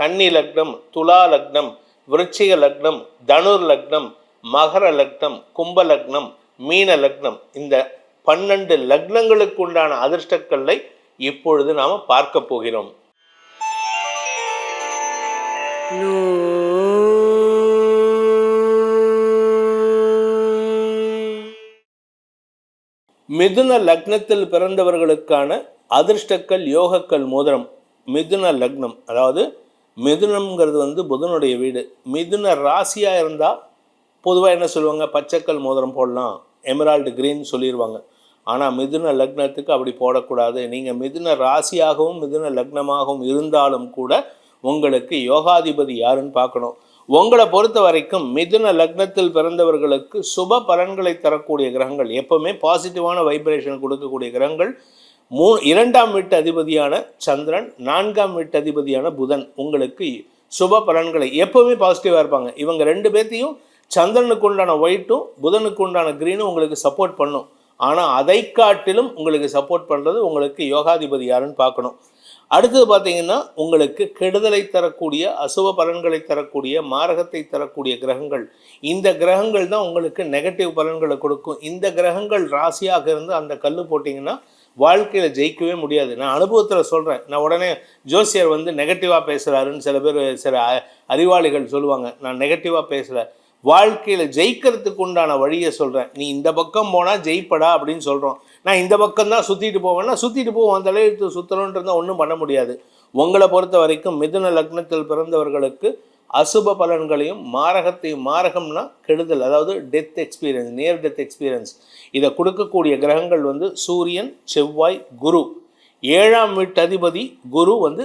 கன்னி லக்னம் துலா லக்னம் விருச்சிக லக்னம் தனுர் லக்னம் மகர லக்னம் கும்ப லக்னம் மீன லக்னம். இந்த பன்னெண்டு லக்னங்களுக்கு உண்டான அதிர்ஷ்டக்கல்லை இப்பொழுது நாம் பார்க்க போகிறோம். மிதுன லக்னத்தில் பிறந்தவர்களுக்கான அதிர்ஷ்டக்கல் யோகக்கல் மோதிரம். மிதுன லக்னம் அதாவது மிதுனம்ங்கிறது வந்து புதனுடைய வீடு. மிதுன ராசியாக இருந்தால் பொதுவாக என்ன சொல்லுவாங்க? பச்சைக்கல் மோதிரம் போடலாம். எமரால்டு கிரீன் சொல்லிடுவாங்க ஆனால் மிதுன லக்னத்துக்கு அப்படி போடக்கூடாது. நீங்கள் மிதுன ராசியாகவும் மிதுன லக்னமாகவும் இருந்தாலும் கூட உங்களுக்கு யோகாதிபதி யாருன்னு பார்க்கணும். உங்களை பொறுத்த வரைக்கும் மிதுன லக்னத்தில் பிறந்தவர்களுக்கு சுப பலன்களை தரக்கூடிய கிரகங்கள் எப்பவுமே பாசிட்டிவான வைப்ரேஷன் கொடுக்கக்கூடிய கிரகங்கள் மூ இரண்டாம் வீட்டு அதிபதியான சந்திரன் நான்காம் வீட்டு அதிபதியான புதன் உங்களுக்கு சுப பலன்களை எப்போவுமே பாசிட்டிவாக இருப்பாங்க. இவங்க ரெண்டு பேர்த்தையும் சந்திரனுக்கு உண்டான ஒயிட்டும் புதனுக்கு உண்டான க்ரீனும் உங்களுக்கு சப்போர்ட் பண்ணும். ஆனால் அதை காட்டிலும் உங்களுக்கு சப்போர்ட் பண்ணுறது உங்களுக்கு யோகாதிபதி யாருன்னு பார்க்கணும். அடுத்தது பார்த்தீங்கன்னா உங்களுக்கு கெடுதலை தரக்கூடிய அசுப பலன்களை தரக்கூடிய மாரகத்தை தரக்கூடிய கிரகங்கள். இந்த கிரகங்கள் தான் உங்களுக்கு நெகட்டிவ் பலன்களை கொடுக்கும். இந்த கிரகங்கள் ராசியாக இருந்து அந்த கல் போட்டிங்கன்னா வாழ்க்கையில் ஜெயிக்கவே முடியாது. நான் அனுபவத்தில் சொல்கிறேன் நான் உடனே ஜோசியர் வந்து நெகட்டிவாக பேசுகிறாருன்னு சில பேர் சில அ- அறிவாளிகள் சொல்லுவாங்க. நான் நெகட்டிவாக பேசலை. வாழ்க்கையில் ஜெயிக்கிறதுக்கு உண்டான வழியை சொல்கிறேன் நீ இந்த பக்கம் போனால் ஜெயிப்படா அப்படின்னு சொல்கிறோம் நான் இந்த பக்கம் தான் சுற்றிட்டு போவேன்னா சுற்றிட்டு போவோம். அந்த தலையெழுத்து சுற்றணுன்றதான் ஒன்றும் பண்ண முடியாது. உங்களை பொறுத்த வரைக்கும் மிதுன லக்னத்தில் பிறந்தவர்களுக்கு அசுப பலன்களையும் மாரகத்தையும் மாரகம்னா கெடுதல் அதாவது death experience near death experience இதை கொடுக்கக்கூடிய கிரகங்கள் வந்து சூரியன் செவ்வாய் குரு. ஏழாம் வீட்டு அதிபதி குரு வந்து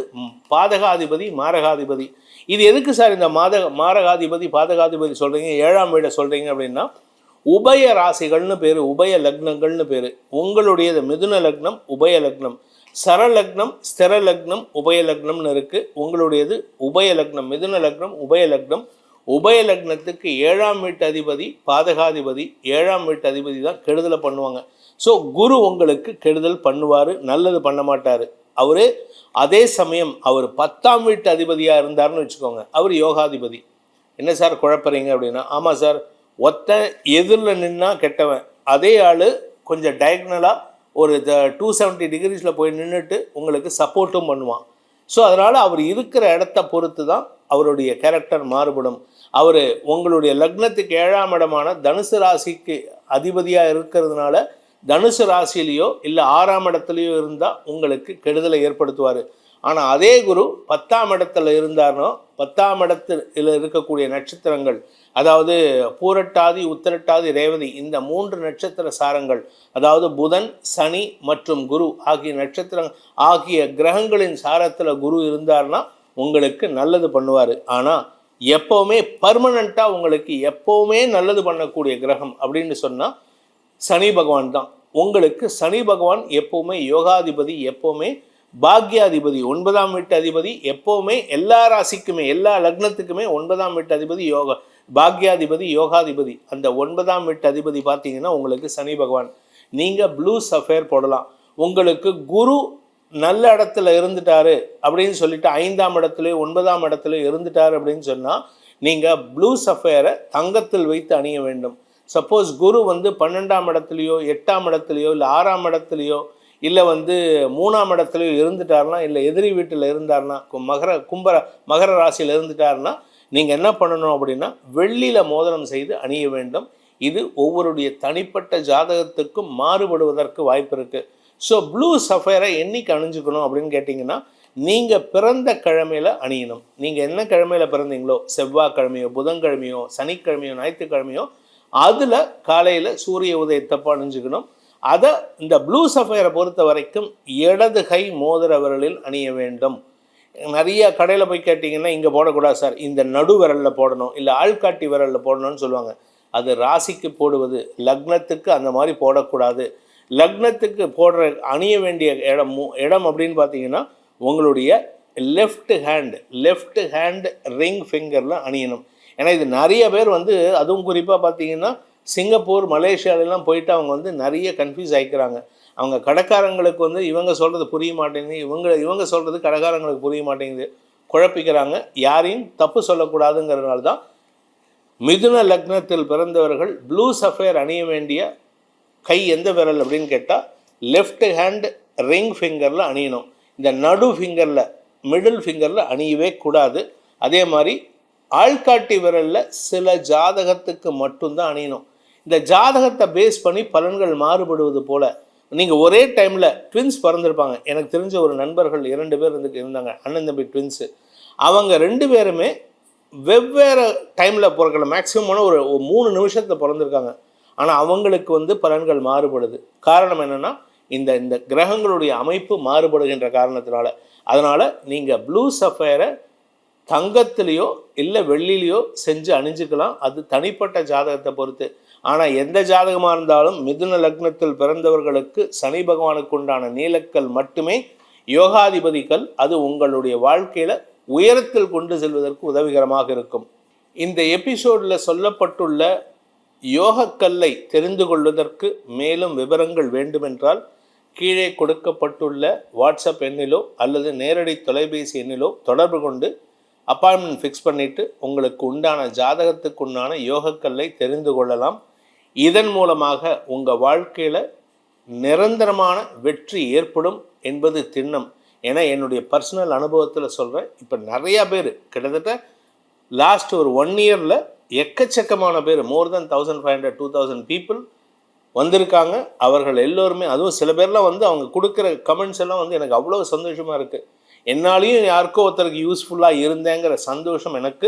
பாதகாதிபதி மாரகாதிபதி. இது எதுக்கு சார் இந்த மாத மாரகாதிபதி பாதகாதிபதி சொல்கிறீங்க ஏழாம் வீடை சொல்கிறீங்க அப்படின்னா உபய ராசிகள்னு பேர் உபய லக்னங்கள்னு பேர். உங்களுடையது மிதுன லக்னம் உபய லக்னம். சரலக்னம் ஸ்திரலக்னம் உபயலக்னம்னு இருக்குது உங்களுடையது உபயலக்னம். மிதுன லக்னம் உபயலக்னம். உபயலக்னத்துக்கு ஏழாம் வீட்டு அதிபதி பாதகாதிபதி ஏழாம் வீட்டு அதிபதி தான் கெடுதலை பண்ணுவாங்க. ஸோ குரு உங்களுக்கு கெடுதல் பண்ணுவார் நல்லது பண்ண மாட்டார். அவர் அதே சமயம் அவர் பத்தாம் வீட்டு அதிபதியாக இருந்தார்னு வச்சுக்கோங்க. அவர் யோகாதிபதி. என்ன சார் குழப்பறீங்க அப்படின்னா ஆமாம் சார் ஒத்த எதிரில் நின்னா கெட்டவன். அதே ஆள் கொஞ்சம் டயக்னலாக ஒரு டூ செவன்ட்டி டிகிரிஸில் போய் நின்றுட்டு உங்களுக்கு சப்போர்ட்டும் பண்ணுவான். ஸோ அதனால் அவர் இருக்கிற இடத்த பொறுத்து தான் அவருடைய கேரக்டர் மாறுபடும். அவர் உங்களுடைய லக்னத்துக்கு ஏழாம் இடமான தனுசு ராசிக்கு அதிபதியாக இருக்கிறதுனால தனுசு ராசியிலையோ இல்லை ஆறாம் இடத்துலையோ இருந்தால் உங்களுக்கு கெடுதலை ஏற்படுத்துவார். ஆனால் அதே குரு பத்தாம் இடத்துல இருந்தார்னோ பத்தாம் இடத்தில் இருக்கக்கூடிய நட்சத்திரங்கள் அதாவது பூரட்டாதி உத்திரட்டாதி ரேவதி இந்த மூன்று நட்சத்திர சாரங்கள் அதாவது புதன் சனி மற்றும் குரு ஆகிய நட்சத்திர ஆகிய கிரகங்களின் சாரத்தில் குரு இருந்தார்னா உங்களுக்கு நல்லது பண்ணுவார். ஆனால் எப்போவுமே பர்மனண்ட்டாக உங்களுக்கு எப்போவுமே நல்லது பண்ணக்கூடிய கிரகம் அப்படின்னு சொன்னால் சனி பகவான் தான். உங்களுக்கு சனி பகவான் எப்போவுமே யோகாதிபதி எப்போவுமே பாக்யாதிபதி ஒன்பதாம் வீட்டு அதிபதி எப்போவுமே எல்லா ராசிக்குமே எல்லா லக்னத்துக்குமே ஒன்பதாம் வீட்டு அதிபதி யோகா பாக்யாதிபதி யோகாதிபதி அந்த ஒன்பதாம் வீட்டு அதிபதி பார்த்தீங்கன்னா உங்களுக்கு சனி பகவான். நீங்கள் ப்ளூ சஃபேர் போடலாம். உங்களுக்கு குரு நல்ல இடத்துல இருந்துட்டாரு அப்படின்னு சொல்லிட்டு ஐந்தாம் இடத்துலையோ ஒன்பதாம் இடத்துல இருந்துட்டாரு அப்படின்னு சொன்னால் நீங்கள் ப்ளூ சஃபேரை தங்கத்தில் வைத்து அணிய வேண்டும். சப்போஸ் குரு வந்து பன்னெண்டாம் இடத்துலையோ எட்டாம் இடத்துலையோ இல்லை ஆறாம் இடத்துலையோ இல்லை வந்து மூணாம் இடத்துலையோ இருந்துட்டாருனா இல்லை எதிரி வீட்டில் இருந்தாருன்னா மகர கும்பர மகர ராசியில் இருந்துட்டாருன்னா நீங்கள் என்ன பண்ணணும் அப்படின்னா வெள்ளியில் மோதிரம் செய்து அணிய வேண்டும். இது ஒவ்வொருடைய தனிப்பட்ட ஜாதகத்துக்கும் மாறுபடுவதற்கு வாய்ப்பு இருக்குது ஸோ ப்ளூ சஃபயரை என்னைக்கு அணிஞ்சுக்கணும் அப்படின்னு கேட்டிங்கன்னா நீங்கள் பிறந்த கிழமையில் அணியணும். நீங்கள் என்ன கிழமையில் பிறந்தீங்களோ செவ்வாய்க்கிழமையோ புதன்கிழமையோ சனிக்கிழமையோ ஞாயிற்றுக்கிழமையோ அதில் காலையில் சூரிய உதயத்தப்போ அணிஞ்சுக்கணும். அதை இந்த ப்ளூ சஃபயரை பொறுத்த வரைக்கும் இடது கை மோதிர விரலில் அணிய வேண்டும். நிறைய கடையில் போய் கேட்டிங்கன்னா இங்கே போடக்கூடாது சார். இந்த நடு விரலில் போடணும் இல்லை ஆள்காட்டி விரலில் போடணும்னு சொல்லுவாங்க. அது ராசிக்கு போடுவது. லக்னத்துக்கு அந்த மாதிரி போடக்கூடாது. லக்னத்துக்கு போடுற அணிய வேண்டிய இடம் மு- இடம் அப்படின்னு பார்த்தீங்கன்னா உங்களுடைய left hand left hand ring ஃபிங்கரில் அணியணும். ஏன்னா இது நிறைய பேர் வந்து அதுவும் குறிப்பாக பார்த்தீங்கன்னா சிங்கப்பூர் மலேசியாலெல்லாம் போயிட்டு அவங்க வந்து நிறைய கன்ஃபியூஸ் ஆகிக்கிறாங்க அவங்க கடைக்காரங்களுக்கு வந்து இவங்க சொல்கிறது புரிய மாட்டேங்குது இவங்க இவங்க சொல்கிறது கடைக்காரங்களுக்கு புரிய மாட்டேங்குது குழப்பிக்கிறாங்க. யாரையும் தப்பு சொல்லக்கூடாதுங்கிறதுனால தான் மிதுன லக்னத்தில் பிறந்தவர்கள் ப்ளூ சஃபேர் அணிய வேண்டிய கை எந்த விரல் அப்படின்னு கேட்டால் லெஃப்ட் ஹேண்ட் ரிங் ஃபிங்கரில் அணியணும். இந்த நடு ஃபிங்கரில் மிடில் ஃபிங்கரில் அணியவே கூடாது. அதே மாதிரி ஆள்காட்டி விரலில் சில ஜாதகத்துக்கு மட்டும்தான் அணியணும். இந்த ஜாதகத்தை பேஸ் பண்ணி பலன்கள் மாறுபடுவது போல் நீங்கள் ஒரே டைமில் ட்வின்ஸ் பிறந்திருப்பாங்க. எனக்கு தெரிஞ்ச ஒரு நண்பர்கள் இரண்டு பேர் இருந்து இருந்தாங்க. அண்ணன் தம்பி ட்வின்ஸு அவங்க ரெண்டு பேருமே வெவ்வேறு டைமில் பிறக்கல. மேக்ஸிமம் ஒரு மூணு நிமிஷத்தில் பிறந்திருக்காங்க. ஆனால் அவங்களுக்கு வந்து பலன்கள் மாறுபடுது. காரணம் என்னென்னா இந்த இந்த கிரகங்களுடைய அமைப்பு மாறுபடுகின்ற காரணத்தினால. அதனால் நீங்கள் ப்ளூ சஃபயரை தங்கத்திலேயோ இல்லை வெள்ளிலேயோ செஞ்சு அணிஞ்சுக்கலாம். அது தனிப்பட்ட ஜாதகத்தை பொறுத்து. ஆனால் எந்த ஜாதகமாக இருந்தாலும் மிதுன லக்னத்தில் பிறந்தவர்களுக்கு சனி பகவானுக்கு உண்டான நீலக்கல் மட்டுமே யோகாதிபதிகள். அது உங்களுடைய வாழ்க்கையில் உயரத்தில் கொண்டு செல்வதற்கு உதவிகரமாக இருக்கும். இந்த எபிசோடில் சொல்லப்பட்டுள்ள யோகக்கல்லை தெரிந்து கொள்வதற்கு மேலும் விவரங்கள் வேண்டுமென்றால் கீழே கொடுக்கப்பட்டுள்ள வாட்ஸ்அப் எண்ணிலோ அல்லது நேரடி தொலைபேசி எண்ணிலோ தொடர்பு கொண்டு அப்பாயின்மெண்ட் ஃபிக்ஸ் பண்ணிவிட்டு உங்களுக்கு உண்டான ஜாதகத்துக்கு உண்டான யோகக்கல்லை தெரிந்து கொள்ளலாம். இதன் மூலமாக உங்கள் வாழ்க்கையில் நிரந்தரமான வெற்றி ஏற்படும் என்பது திண்ணம். ஏன்னா என்னுடைய பர்சனல் அனுபவத்தில் சொல்கிறேன் இப்போ நிறையா பேர் கிட்டத்தட்ட லாஸ்ட் ஒரு ஒன் இயரில் எக்கச்சக்கமான பேர் more than thousand five hundred two thousand people வந்திருக்காங்க. அவர்கள் எல்லோருமே அதுவும் சில பேர்லாம் வந்து அவங்க கொடுக்குற கமெண்ட்ஸ் எல்லாம் வந்து எனக்கு அவ்வளோ சந்தோஷமாக இருக்குது என்னாலையும் யாருக்கோ ஒருத்தருக்கு யூஸ்ஃபுல்லாக இருந்தேங்கிற சந்தோஷம் எனக்கு